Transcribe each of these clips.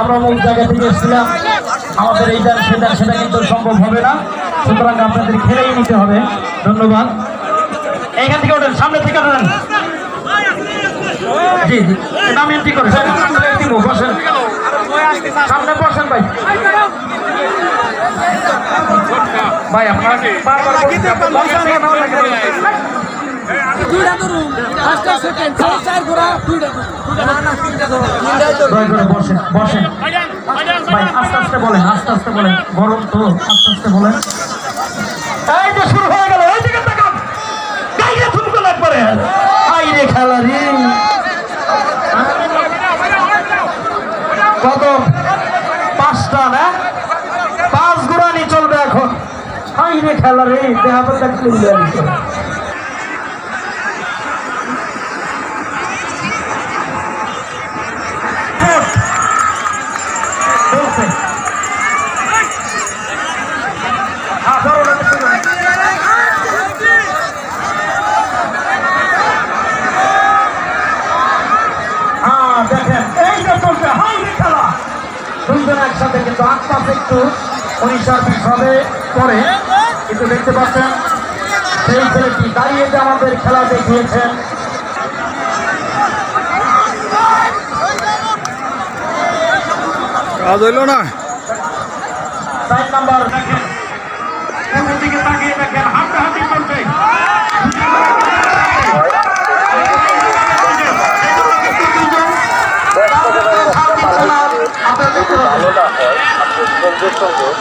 আমরা অমুক জায়গা থেকে এসেছিলাম। আমাদের এইটা সেটা সেটা কিন্তু সম্ভব হবে না। সুতরাং আপনাদের খেলেই নিতে হবে। ধন্যবাদ। এইখান থেকে ওঠেন, সামনে থেকে ওঠেন। জি নাম এন্ট্রি করে বসেন। সামনে বসেন ভাই। ভাই, আপনারা দয়া করে বসেন বসেন। ভাই, আস্তে আস্তে বলেন, আস্তে আস্তে বলেন। গরম তো আস্তে আস্তে বলেন। শুরু হয়ে গেল, এই দিকে আই রে খেলা রে। কত? পাঁচটা পাঁচ গুড়ানি চলবে এখন। আই রে খেলা রে দেহা তো দুইজন একসাথে কিন্তু আশপাশে একটু উনিশশো বিশ হবে পরে। কিন্তু দেখতে পাচ্ছেন সেই ছেলেটি দাঁড়িয়ে যে আমাদের খেলা দেখিয়েছেন। কাজ হইল না। Side number. আমাদের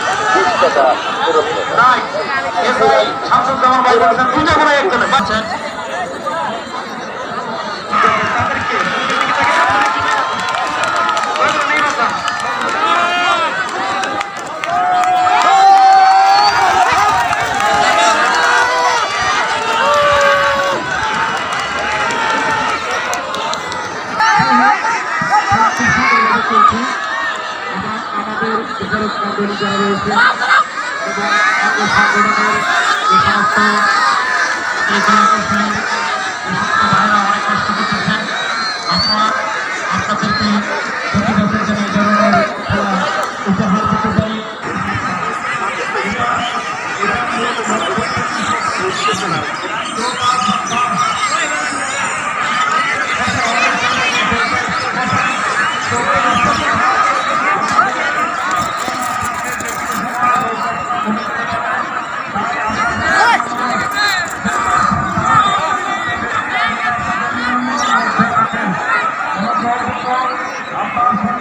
বিচারক মন্ডলী যারা রয়েছে এবং অঙ্গ সংগঠনের যে সমস্ত এই জনগোষ্ঠীর যে সমস্ত ভাইরা অনেক কষ্ট করতেছেন আপনারা আপনাদেরকে প্রতি বছর যেন এই ধরনের খেলা উপহার দিতে পারি আপনারা